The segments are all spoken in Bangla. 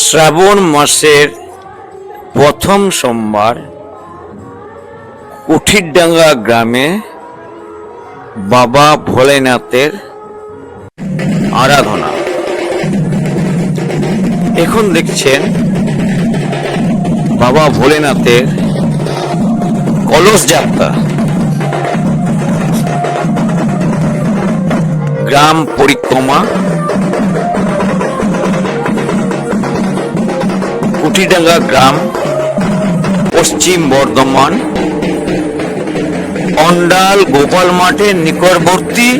শ্রাবণ মাসের প্রথম সোমবার কুঠিরডাঙ্গা গ্রামে বাবা ভোলেনাথের আরাধনা। এখন দেখছেন বাবা ভোলেনাথের কলস যাত্রা। গ্রাম পরিক্রমা কুটিডাঙ্গা গ্রাম, পশ্চিম বর্ধমান, অন্ডাল গোপাল মাঠের নিকটবর্তী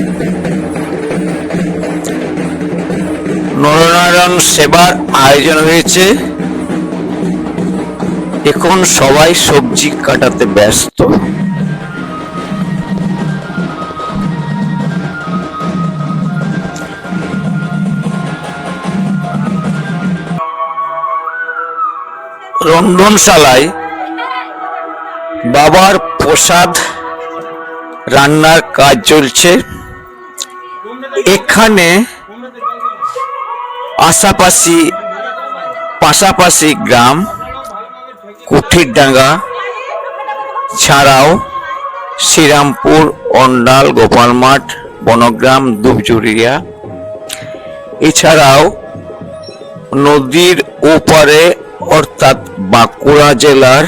নরনারায়ণ সেবার আয়োজন হয়েছে। এখন সবাই সবজি কাটাতে ব্যস্ত। রন্ধনশালায় বাবার প্রসাদ রান্নার কাজ চলছে। এখানে আশাপাশি, পাশাপাশি গ্রাম কুঠিরডাঙ্গা ছাড়াও শ্রীরামপুর, অন্ডাল, গোপালমাঠ, বনগ্রাম দুবজুরিয়া এছাড়াও নদীর ওপারে অর্থাৎ বাঁকুড়া জেলার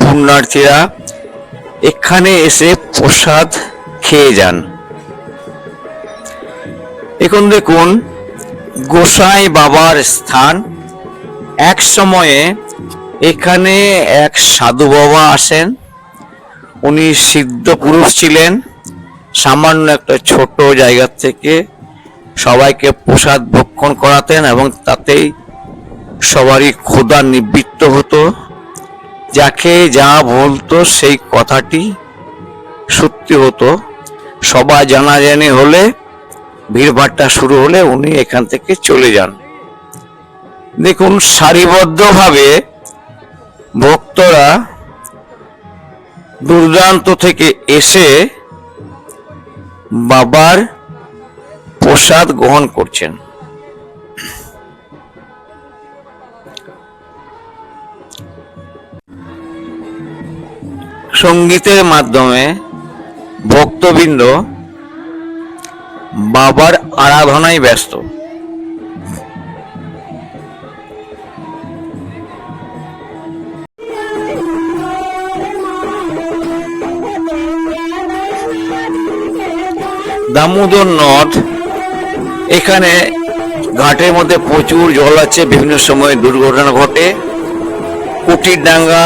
পুণ্যার্থীরা এখানে এসে প্রসাদ খেয়ে যান। এখন দেখুন, গোসাই বাবার স্থান। এক সময়ে এখানে এক সাধু বাবা আসেন। উনি সিদ্ধ পুরুষ ছিলেন। সামান্য একটা ছোট জায়গা থেকে সবাইকে প্রসাদ ভক্ষণ করাতেন এবং তাতেই সবারই ক্ষুধা নিবৃত্ত হতো। যাকে যা বলতো সেই কথাটি সত্যি হতো। সবাই জানাজানি হলে ভিড়ভাট্টা শুরু হলে উনি এখান থেকে চলে যান। দেখুন, সারিবদ্ধভাবে ভক্তরা দুর্দান্ত থেকে এসে বাবার প্রসাদ গ্রহণ করছেন। সঙ্গীতের মাধ্যমে ভক্তবৃন্দ বাবার আরাধনায় ব্যস্ত। দামোদর নদ, এখানে ঘাটের মধ্যে প্রচুর জল আছে, বিভিন্ন সময় দুর্ঘটনা ঘটে। কুটির ডাঙ্গা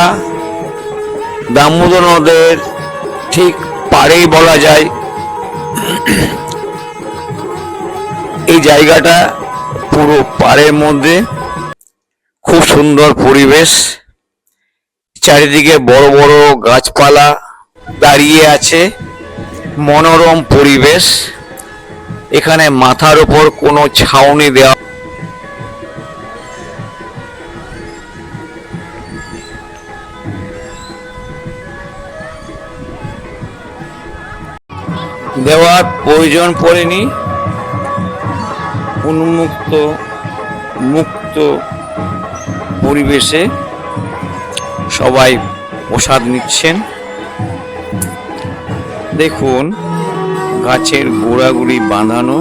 দামোদর নদের ঠিক পাড়েই বলা যায়। এই জায়গাটা পুরো পাড়ের মধ্যে। খুব সুন্দর পরিবেশ। চারিদিকে বড় বড় গাছপালা দাঁড়িয়ে আছে। মনোরম পরিবেশ। এখানে মাথার ওপর কোনো ছাউনি দেওয়া দেওয়ার প্রয়োজন পড়েনি। উন্মুক্ত, মুক্ত পরিবেশে সবাই প্রসাদ নিচ্ছেন। দেখুন, গাছের গোড়াগুলি বাঁধানো।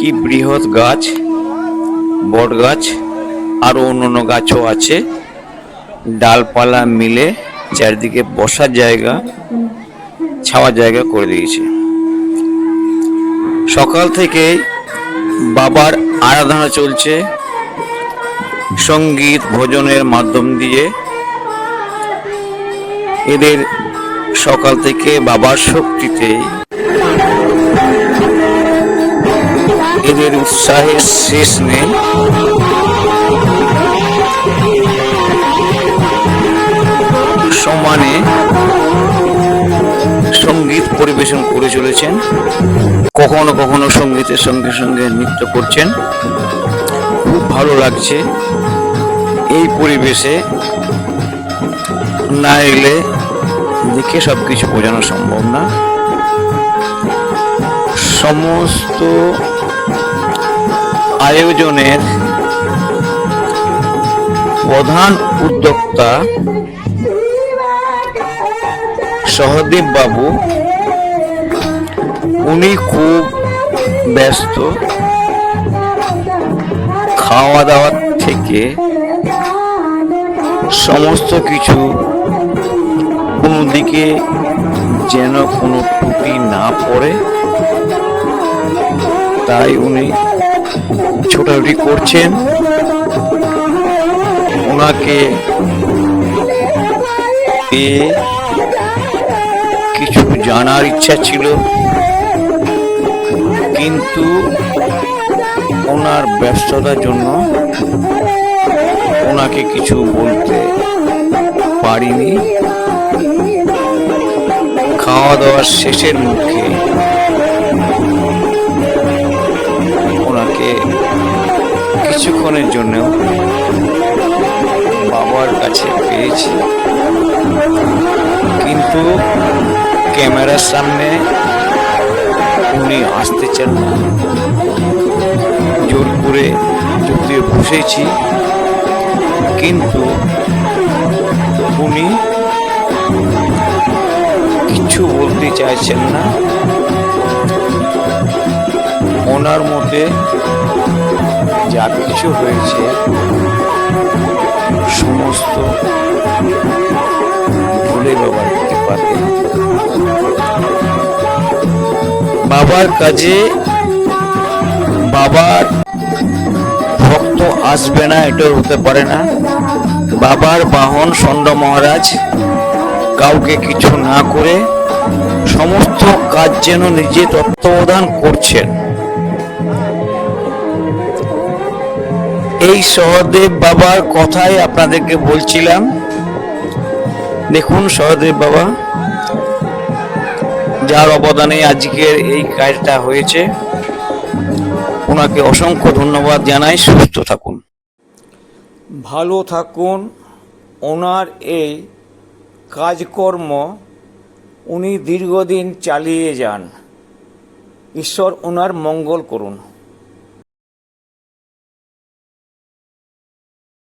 কি বৃহৎ গাছ, বট গাছ আরও অন্যান্য গাছও আছে। ডালপালা মিলে চারিদিকে বসার জায়গা। ছাওয়ার জায়গা করে দিয়েছে। সকাল থেকে বাবার আরাধনা চলছে। সংগীত ভোজনের মাধ্যম দিয়ে। এদের সকাল থেকে বাবার শক্তিতে। এদের উৎসাহের শেষ নেই। সমানে সংগীত পরিবেশন করে চলেছেন। কখনো কখনো সঙ্গীতের সঙ্গে সঙ্গে নৃত্য করছেন। খুব ভালো লাগছে এই পরিবেশে না এলে দেখে সব কিছু বোঝানো সম্ভব না। সমস্ত আয়োজনের প্রধান উদ্যোক্তা সহদেব বাবু, উনি খুব ব্যস্ত। খাওয়া দাওয়া থেকে সমস্ত কিছু কোনো দিকে যেন কোনো ত্রুটি না পড়ে। তাই উনি ছোটাছুটি করছেন। ওনাকে জানার ইচ্ছা ছিল। কিন্তু ওনার ব্যস্ততার জন্য ওনাকে কিছু বলতে পারিনি। খাওয়া দাওয়ার শেষের মুখে ওনাকে কিছুক্ষণের জন্য বাবার কাছে পেয়েছি। কিন্তু ক্যামেরার সামনে উনি আসতে চান জোর করে যদিও বসেছি। কিন্তু উনি কিছু বলতে চাইছেন না। ওনার মধ্যে যা কিছু হয়েছে, সমস্ত বাবার কাজে বাবার ভক্ত আসবে না, এটাও হতে পারে না। বাবার বাহন ষণ্ড মহারাজ, কাউকে কিছু না করে সমস্ত কাজ যেন নিজে তত্ত্বাবধান করছেন। এই সহদেব বাবার কথাই আপনাদেরকে বলছিলাম। দেখুন সহদেব বাবা যার অবদানে আজকের এই কাজটা হয়েছে। ওনাকে অসংখ্য ধন্যবাদ জানাই, সুস্থ থাকুন। ভালো থাকুন। ওনার এই কাজকর্ম উনি দীর্ঘদিন চালিয়ে যান। ঈশ্বর ওনার মঙ্গল করুন।